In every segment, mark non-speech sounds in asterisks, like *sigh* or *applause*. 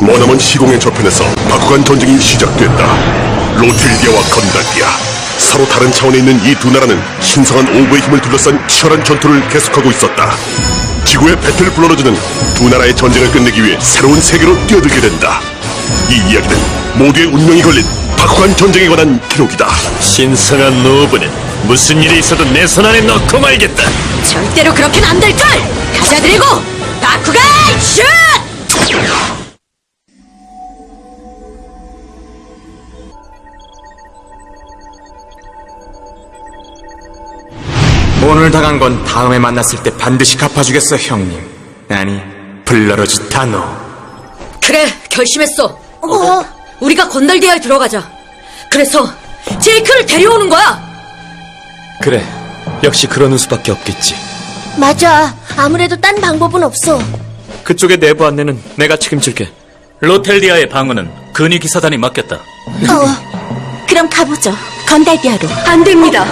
머나먼 시공의 저편에서 바쿠간 전쟁이 시작됐다. 로텔디아와 건달디아. 서로 다른 차원에 있는 이 두 나라는 신성한 오브의 힘을 둘러싼 치열한 전투를 계속하고 있었다. 지구의 배틀 블러드는 두 나라의 전쟁을 끝내기 위해 새로운 세계로 뛰어들게 된다. 이 이야기는 모두의 운명이 걸린 바쿠간 전쟁에 관한 기록이다. 신성한 노브는 무슨 일이 있어도 내 손 안에 넣고 말겠다. 절대로 그렇게는 안 될걸! 가자 드래고! 바쿠간 슛! 오늘 당한 건 다음에 만났을 때 반드시 갚아주겠어, 형님. 아니, 블러러즈 타노. 그래, 결심했어. 우리가 건달대야에 들어가자. 그래서 제이크를 데려오는 거야! 그래, 역시 그러는 수밖에 없겠지. 맞아. 아무래도 딴 방법은 없어. 그쪽의 내부 안내는 내가 책임질게. 로텔디아의 방어는 근위 기사단이 맡겼다. 어. 그럼 가보죠. 건달디아로. 안 됩니다.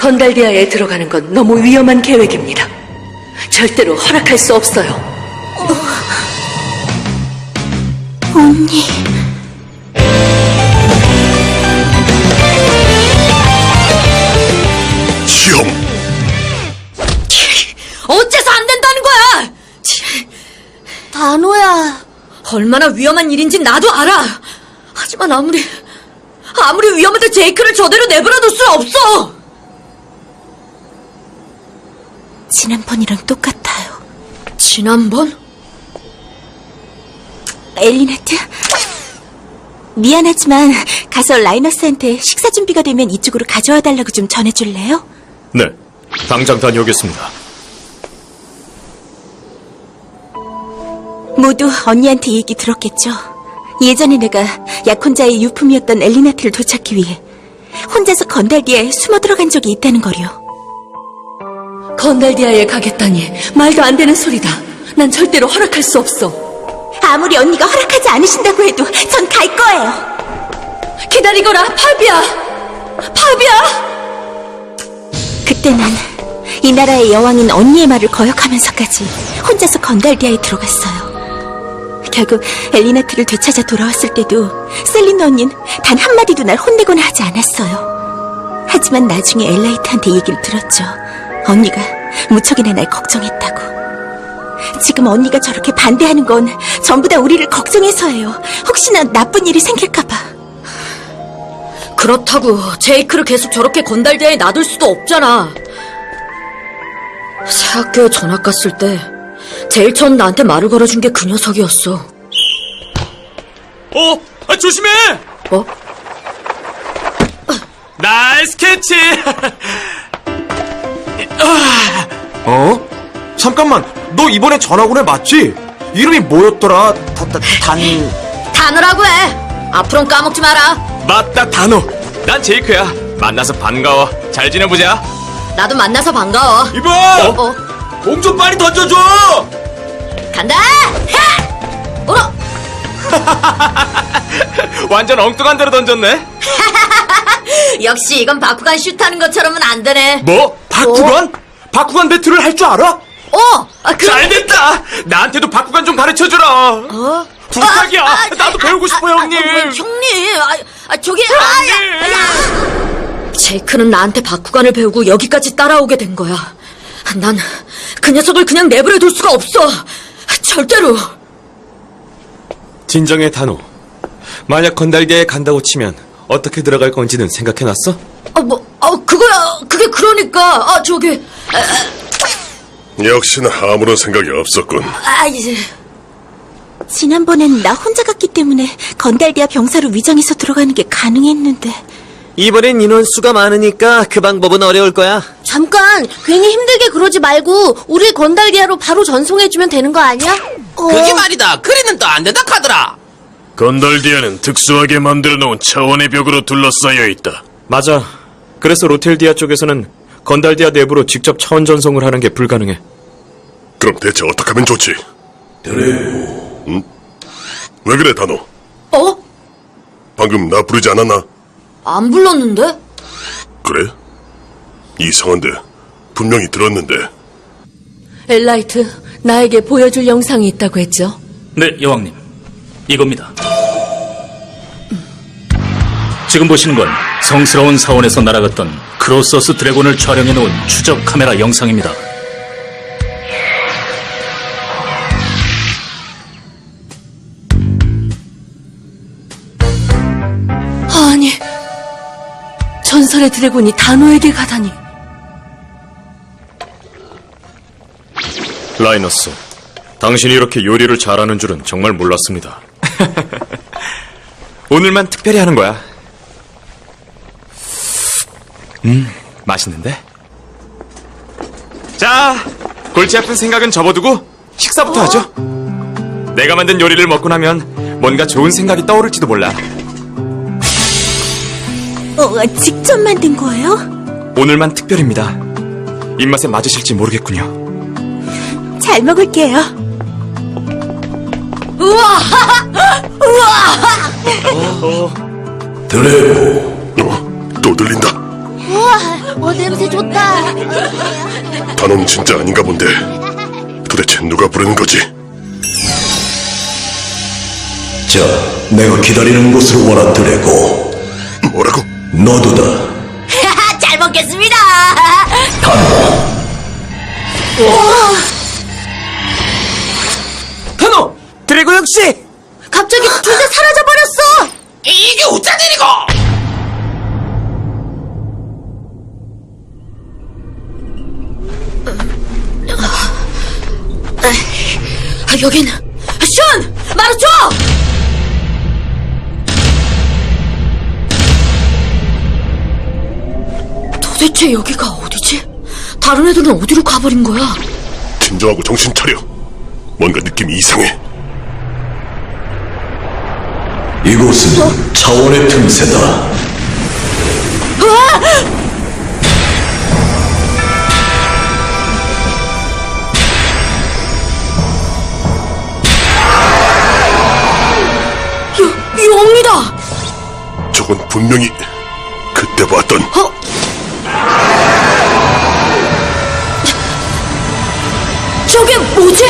건달디아에 들어가는 건 너무 위험한 계획입니다. 절대로 허락할 수 없어요. 언니. 시험. 어째서 안 된다는 거야! 단호야. 얼마나 위험한 일인지 나도 알아. 하지만 아무리 아무리 위험해도 제이크를 저대로 내버려 둘 수는 없어. 지난번이랑 똑같아요. 지난번 엘리나트? 미안하지만 가서 라이너스한테 식사 준비가 되면 이쪽으로 가져와 달라고 좀 전해줄래요? 네, 당장 다녀오겠습니다. 모두 언니한테 얘기 들었겠죠? 예전에 내가 약혼자의 유품이었던 엘리나트를 도착하기 위해 혼자서 건달디아에 숨어 들어간 적이 있다는 거요. 건달디아에 가겠다니 말도 안 되는 소리다. 난 절대로 허락할 수 없어. 아무리 언니가 허락하지 않으신다고 해도 전 갈 거예요. 기다리거라, 파비야. 파비야. 그때 난 이 나라의 여왕인 언니의 말을 거역하면서까지 혼자서 건달디아에 들어갔어요. 결국 엘리나트를 되찾아 돌아왔을 때도 셀린더 언니는 단 한마디도 날 혼내거나 하지 않았어요. 하지만 나중에 엘라이트한테 얘기를 들었죠. 언니가 무척이나 날 걱정했다고. 지금 언니가 저렇게 반대하는 건 전부 다 우리를 걱정해서예요. 혹시나 나쁜 일이 생길까봐. 그렇다고 제이크를 계속 저렇게 건달디아에 놔둘 수도 없잖아. 새 학교에 전학 갔을 때 제일 처음 나한테 말을 걸어준 게 그 녀석이었어. 어, 아, 조심해! 어? 나이스 캐치! *laughs* 어? 잠깐만, 너 이번에 애 맞지? 이름이 뭐였더라? 다, 다, 단... 단어라고 해. 앞으론 까먹지 마라. 맞다, 단호. 난 제이크야. 만나서 반가워. 잘 지내보자. 나도 만나서 반가워. 이봐! 어? 공 좀 빨리 던져줘! 간다. 해! 어라? *laughs* 완전 엉뚱한 데로 던졌네. *laughs* 역시 이건 바쿠간 슛하는 것처럼은 안 되네. 뭐? 바쿠간? 바쿠간 배틀을 할 줄 알아? 어? 아, 그럼... 잘 됐다! 나한테도 바꾸간 좀 가르쳐주라! 어? 부탁이야! 아, 아, 나도 아, 배우고 싶어, 아, 아, 형님! 아, 뭐, 형님! 아, 아, 저기... 아, 야, 야. 제이크는 나한테 바쿠간을 배우고 여기까지 따라오게 된 거야. 난 그 녀석을 그냥 내버려 둘 수가 없어. 절대로. 진정해 단호. 만약 건달디아에 간다고 치면 어떻게 들어갈 건지는 생각해놨어? 아, 뭐, 아, 그거야. 그게 그러니까. 아, 저기... 아, 역시나 아무런 생각이 없었군. 아, 이제... 지난번엔 나 혼자 갔기 때문에 건달디아 병사로 위장해서 들어가는 게 가능했는데. 이번엔 인원수가 많으니까 그 방법은 어려울 거야. 잠깐, 괜히 힘들게 그러지 말고 우리 건달디아로 바로 전송해주면 되는 거 아니야? 어, 그게 말이다. 그리는 또 안 된다 카더라. 건달디아는 특수하게 만들어 놓은 차원의 벽으로 둘러싸여 있다. 맞아. 그래서 로텔디아 쪽에서는 건달디아 내부로 직접 차원 전송을 하는 게 불가능해. 그럼 대체 어떻게 하면 좋지? 드래고. 응? 왜 그래, 단호? 어? 방금 나 부르지 않았나? 안 불렀는데? 그래? 이상한데 분명히 들었는데 엘라이트, 나에게 보여줄 영상이 있다고 했죠? 네, 여왕님. 이겁니다. 지금 보시는 건 성스러운 사원에서 날아갔던 크로서스 드래곤을 촬영해 놓은 추적 카메라 영상입니다. 아니, 전설의 드래곤이 단호에게 가다니. 라이너스, 당신이 이렇게 요리를 잘하는 줄은 정말 몰랐습니다. *laughs* 오늘만 특별히 하는 거야. 음, 맛있는데? 자, 골치 아픈 생각은 접어두고 식사부터 하죠. 내가 만든 요리를 먹고 나면 뭔가 좋은 생각이 떠오를지도 몰라. 어, 직접 만든 거예요? 오늘만 특별입니다. 입맛에 맞으실지 모르겠군요. 잘 먹을게요. *laughs* 어, 또 들린다. 어, 냄새 좋다. 단원 진짜 아닌가 본데. 도대체 누가 부르는 거지? 자, 내가 기다리는 곳으로 와라 드래고. 뭐라고? 너도다. 잘 먹겠습니다. 단호! 드래고 역시! 갑자기 둘 다 사라져 버렸어. 여긴 슌! 마루초! 도대체 여기가 어디지? 다른 애들은 어디로 가버린 거야? 진정하고 정신 차려. 뭔가 느낌이 이상해. 이곳은 차원의 틈새다. 여, 저건 분명히 그때 봤던 어? 저게 뭐지?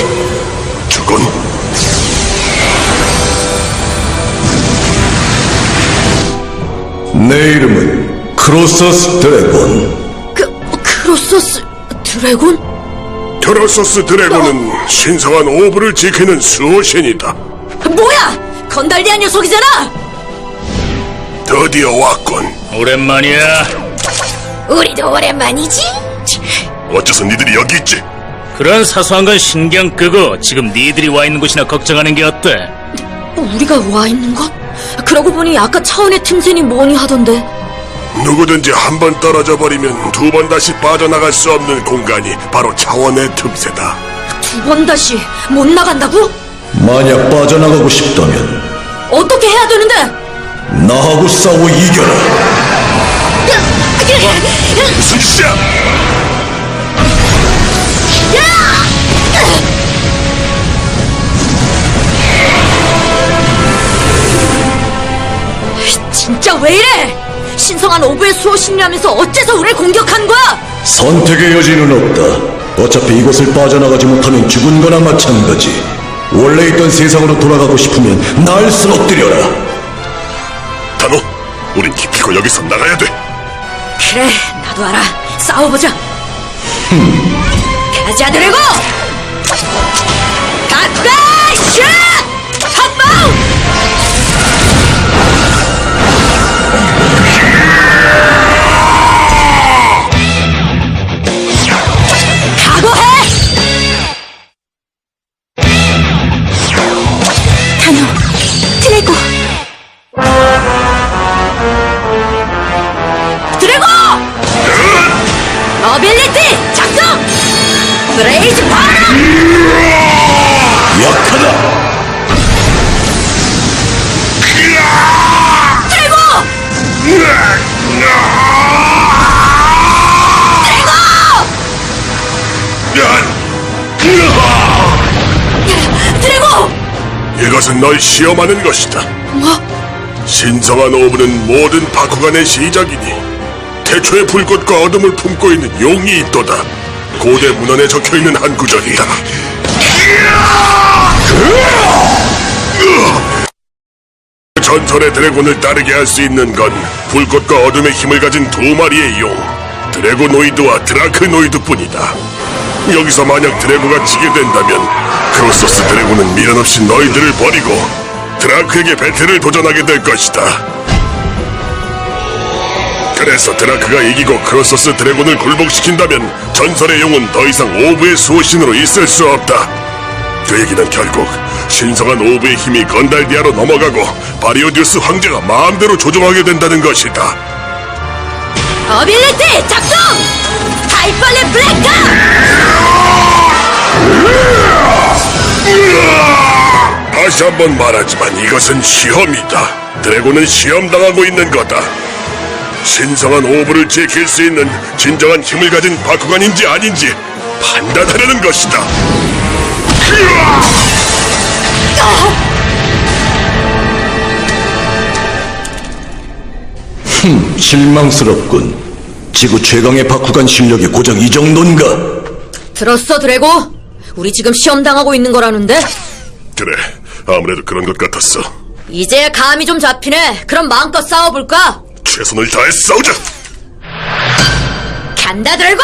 저건 내 이름은 크로서스 드래곤. 그, 크로서스 드래곤? 테라서스 드래곤은 신성한 오브를 지키는 수호신이다. 뭐야! 건달디아 녀석이잖아! 드디어 왔군. 오랜만이야. 우리도 오랜만이지? 어째서 니들이 여기 있지? 그런 사소한 건 신경 끄고 지금 니들이 와 있는 곳이나 걱정하는 게 어때? 우리가 와 있는 것? 그러고 보니 아까 차원의 틈새니 뭐니 하던데 누구든지 한 번 떨어져 버리면 두 번 다시 빠져나갈 수 없는 공간이 바로 차원의 틈새다. 두 번 다시 못 나간다고? 만약 빠져나가고 싶다면 어떻게 해야 되는데? 나하고 싸워 이겨라. 무슨 짓이야? 진짜 왜 이래? 신성한 오브의 수호신이라면서 어째서 우릴 공격한 거야? 선택의 여지는 없다. 어차피 이곳을 빠져나가지 못하면 죽은 거나 마찬가지. 원래 있던 세상으로 돌아가고 싶으면 날 쓰러뜨려라. 우린 기필코 여기서 나가야 돼. 그래 나도 알아. 싸워보자. 가자 드래고! 간다 슛 핫바우 각오해 이것은 널 시험하는 것이다. 뭐? 신성한 오브는 모든 바쿠간의 시작이니 태초의 불꽃과 어둠을 품고 있는 용이 있도다. 고대 문헌에 적혀 있는 한 구절이다. 전설의 드래곤을 따르게 할 수 있는 건 불꽃과 어둠의 힘을 가진 두 마리의 용 드래고노이드와 드라크노이드뿐이다. 여기서 만약 드래고가 지게 된다면 크로소스 드래곤은 미련 없이 너희들을 버리고 드라크에게 배틀을 도전하게 될 것이다. 그래서 드라크가 이기고 크로소스 드래곤을 굴복시킨다면 전설의 용은 더 이상 오브의 수호신으로 있을 수 없다. 그 얘기는 결국 신성한 오브의 힘이 건달디아로 넘어가고 바리오디우스 황제가 마음대로 조종하게 된다는 것이다. 어빌리티 작동! 하이빨레 블랙가! 다시 한 번 말하지만 이것은 시험이다. 드래곤은 시험당하고 있는 거다. 신성한 오브를 지킬 수 있는 진정한 힘을 가진 바쿠간인지 아닌지 판단하려는 것이다. 실망스럽군. 지구 최강의 바쿠간 실력이 고작 이 정도인가? 들었어, 드래고? 우리 지금 시험 당하고 있는 거라는데? 그래, 아무래도 그런 것 같았어. 이제 감이 좀 잡히네. 그럼 마음껏 싸워볼까? 최선을 다해 싸우자. 간다, 드래고!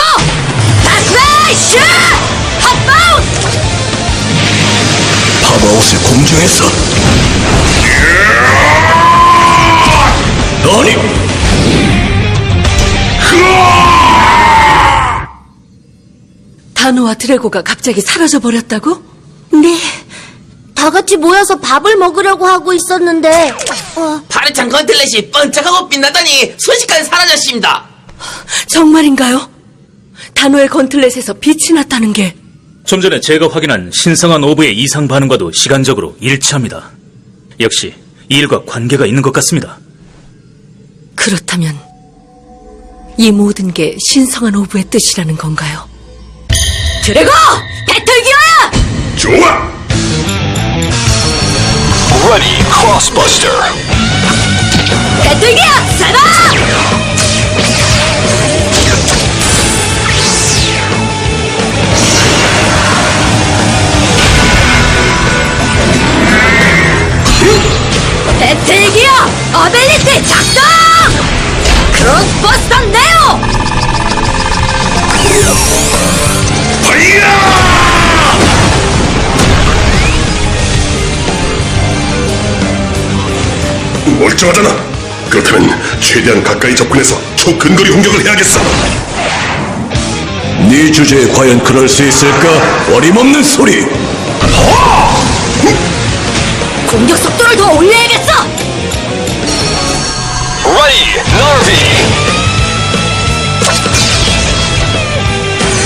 다스레이슈! 핫바운! 파바옷을 공중에서 아니 다노와 드래고가 갑자기 사라져 버렸다고? 네. 다 같이 모여서 밥을 먹으려고 하고 있었는데, 어, 파르찬 건틀렛이 번쩍하고 빛나더니 순식간에 사라졌습니다. 정말인가요? 다노의 건틀렛에서 빛이 났다는 게 좀 전에 제가 확인한 신성한 오브의 이상 반응과도 시간적으로 일치합니다. 역시 이 일과 관계가 있는 것 같습니다. 그렇다면 이 모든 게 신성한 오브의 뜻이라는 건가요? 드래고! 배틀 기어야! 좋아. 배틀 기어! 세바! 멀쩡하잖아. 그렇다면 최대한 가까이 접근해서 초근거리 공격을 해야겠어. 네 주제에 과연 그럴 수 있을까? 어림없는 소리. 공격 속도를 더 올려야겠어!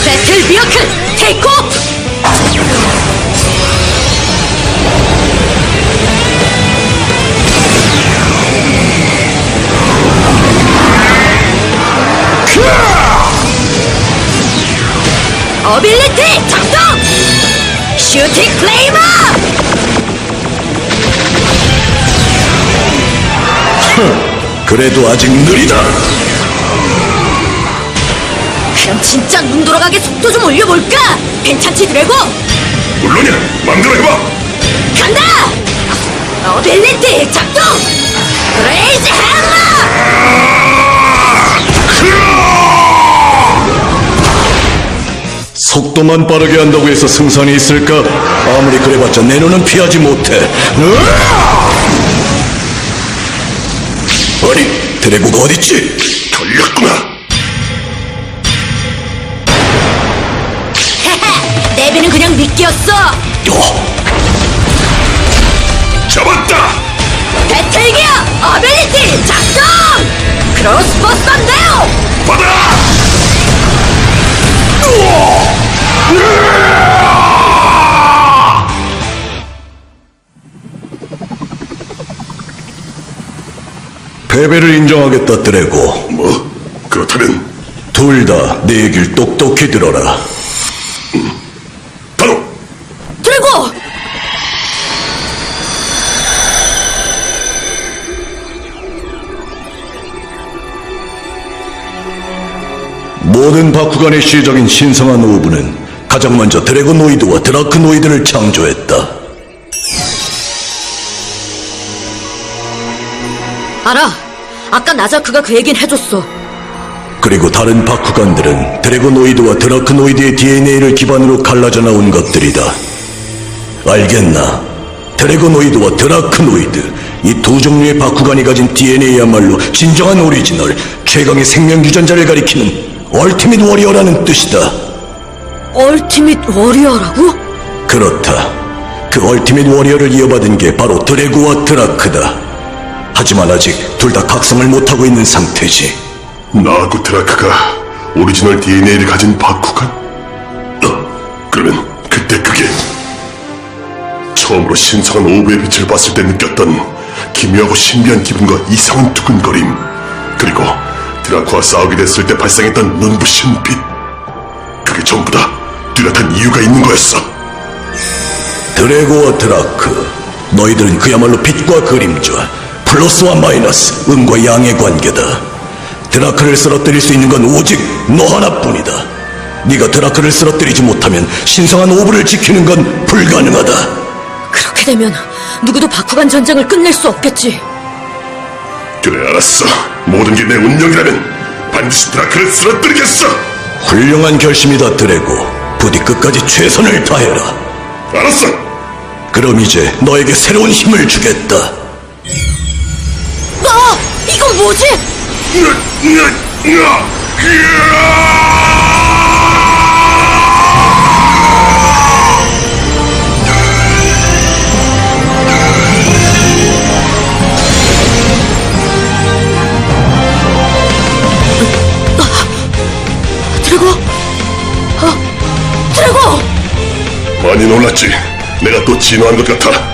배틀 미어클 테이크 어빌리티 작동! 슈팅 플레이머! *laughs* 그래도 아직 느리다. 그럼 진짜 눈 돌아가게 속도 좀 올려볼까? 괜찮지 드래고? 물론이야. 마음대로 해봐. 간다! 어빌리티 작동! 브레이즈 해머! 속도만 빠르게 한다고 해서 승산이 있을까? 아무리 그래봤자 내 눈은 피하지 못해. 으아! 아니, 드래고가 어딨지? 걸렸구나. 내비는 그냥 미끼였어! 어, 잡았다. 배틀 기어! 어빌리티 작동! 크로스버스터 네오! 받아. 패배를 인정하겠다, 드래고. 뭐? 그렇다면 둘 다 내 얘길 똑똑히 들어라. 바로 드래고! 모든 바쿠간의 시적인 신성한 오브는 가장 먼저 드래고노이드와 드라크노이드를 창조했다. 알아. 아까 나자크가 그 얘긴 해줬어. 그리고 다른 바쿠간들은 드래고노이드와 드라크노이드의 DNA를 기반으로 갈라져 나온 것들이다. 알겠나? 드래고노이드와 드라크노이드 이 두 종류의 바쿠간이 가진 DNA야말로 진정한 오리지널 최강의 생명 유전자를 가리키는 얼티밋 워리어라는 뜻이다. 얼티밋 워리어라고? 그렇다. 그 얼티밋 워리어를 이어받은 게 바로 드래고와 드라크다. 하지만 아직 둘 다 각성을 못하고 있는 상태지. 나하고 드라크가 오리지널 DNA를 가진 바쿠간? 어, 그러면 그때 그게 처음으로 신성한 오브의 빛을 봤을 때 느꼈던 기묘하고 신비한 기분과 이상한 두근거림 그리고 드라크와 싸우게 됐을 때 발생했던 눈부신 빛 그게 전부 다 뚜렷한 이유가 있는 거였어 드래고와 드라크, 너희들은 그야말로 빛과 그림자, 플러스와 마이너스, 음과 양의 관계다. 드라크를 쓰러뜨릴 수 있는 건 오직 너 하나뿐이다. 네가 드라크를 쓰러뜨리지 못하면 신성한 오브를 지키는 건 불가능하다. 그렇게 되면 누구도 바쿠간 전쟁을 끝낼 수 없겠지. 그래 알았어 모든 게 내 운명이라면 반드시 드라크를 쓰러뜨리겠어 훌륭한 결심이다, 드래고. 부디 끝까지 최선을 다해라. 알았어 그럼 이제 너에게 새로운 힘을 주겠다. 아! 뭐지? 드래고? 어, 드래고! 많이 놀랐지 내가 또 진화한 것 같아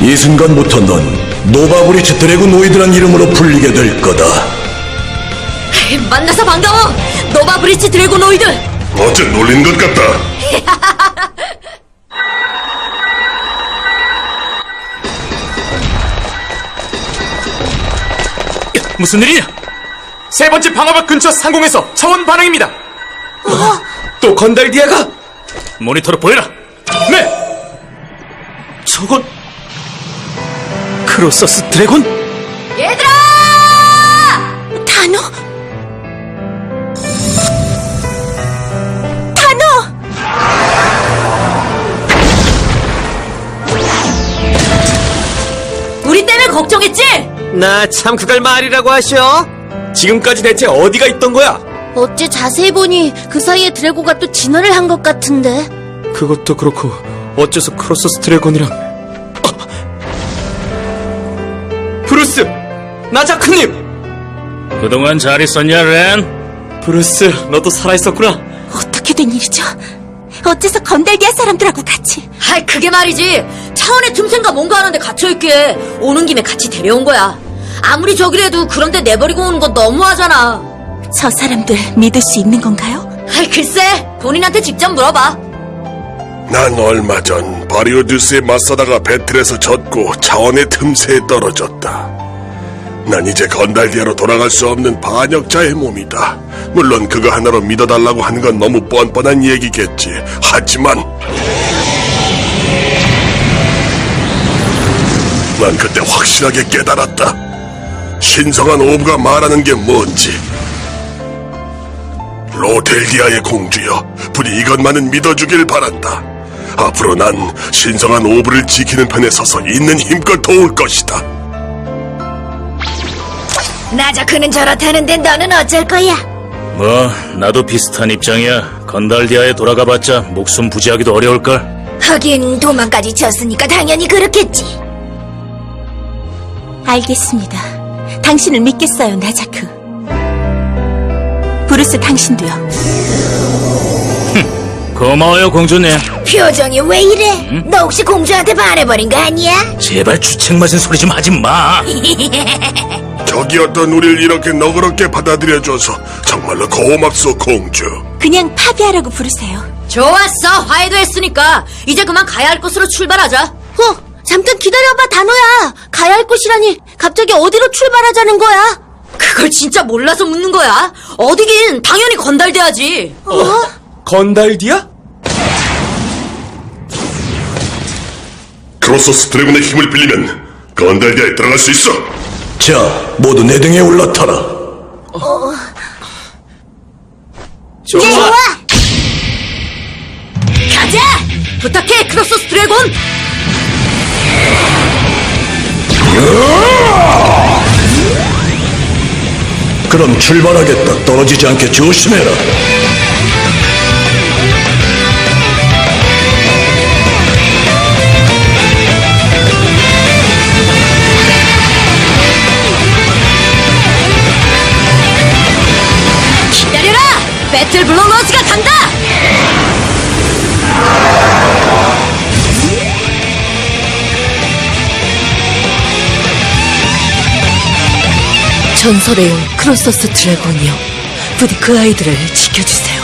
이 순간부터 넌 노바브리츠 드래곤노이드란 이름으로 불리게 될 거다. 만나서 반가워! 노바 브리치 드래고노이드! 어째 놀린 것 같다 *laughs* 무슨 일이냐? 세 번째 방어막 근처 상공에서 차원 반응입니다. 또 건달디아가? 모니터로 보여라. 네! 저건 크로서스 드래곤? 얘들아! 단어? 단어! 우리 때문에 걱정했지? 나 참 그걸 말이라고 하셔? 지금까지 대체 어디가 있던 거야? 어째 자세히 보니 그 사이에 드래고가 또 진화를 한 것 같은데. 그것도 그렇고 어째서 크로서스 드래곤이랑 나자크님! 그동안 잘 있었냐, 렌? 브루스, 너도 살아있었구나. 어떻게 된 일이죠? 어째서 건달디아 사람들하고 같이 아이 그게 말이지 차원의 틈새인가 뭔가 하는데 갇혀있기에 오는 김에 같이 데려온 거야 아무리 저기라도 그런데 내버리고 오는 건 너무하잖아 저 사람들 믿을 수 있는 건가요? 아이 글쎄 본인한테 직접 물어봐 난 얼마 전 바리오듀스에 맞서다가 배틀에서 졌고 차원의 틈새에 떨어졌다. 난 이제 건달디아로 돌아갈 수 없는 반역자의 몸이다. 물론 그거 하나로 믿어달라고 하는 건 너무 뻔뻔한 얘기겠지. 하지만 난 그때 확실하게 깨달았다. 신성한 오브가 말하는 게 뭔지. 로텔디아의 공주여, 부디 이것만은 믿어주길 바란다. 앞으로 난 신성한 오브를 지키는 편에 서서 있는 힘껏 도울 것이다. 나자크는 저렇다는데 너는 어쩔 거야? 뭐 나도 비슷한 입장이야. 건달디아에 돌아가봤자 목숨 부지하기도 어려울걸. 하긴 도망까지 쳤으니까 당연히 그렇겠지. 알겠습니다. 당신을 믿겠어요, 나자크. 브루스 당신도요. 고마워요, 공주님. 표정이 왜 이래? 너 혹시 공주한테 반해버린 거 아니야? 제발 주책 맞은 소리 좀 하지 마. *laughs* 적이었던 우릴 이렇게 너그럽게 받아들여줘서 정말로 고맙소, 공주. 그냥 파괴하라고 부르세요. 좋았어, 화해도 했으니까 이제 그만 가야 할 곳으로 출발하자. 어, 잠깐 기다려봐, 단호야. 가야 할 곳이라니 갑자기 어디로 출발하자는 거야? 그걸 진짜 몰라서 묻는 거야. 어디긴 당연히 건달돼야지. 어? 어? 건달디야? 크로스 스트레븐의 힘을 빌리면 건달디아에 들어갈 수 있어. 자, 모두 내 등에 올라타라. 좋아. 가자! 부탁해, 크로소스 드래곤! 그럼 출발하겠다. 떨어지지 않게 조심해라. 전설의 용 크로서스 드래곤이요. 부디 그 아이들을 지켜주세요.